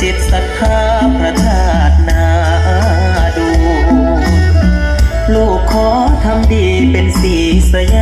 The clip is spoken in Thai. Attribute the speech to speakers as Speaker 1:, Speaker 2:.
Speaker 1: จิตศรัทธาพระธาตุนาดู ลูกขอทำดีเป็นสีสยา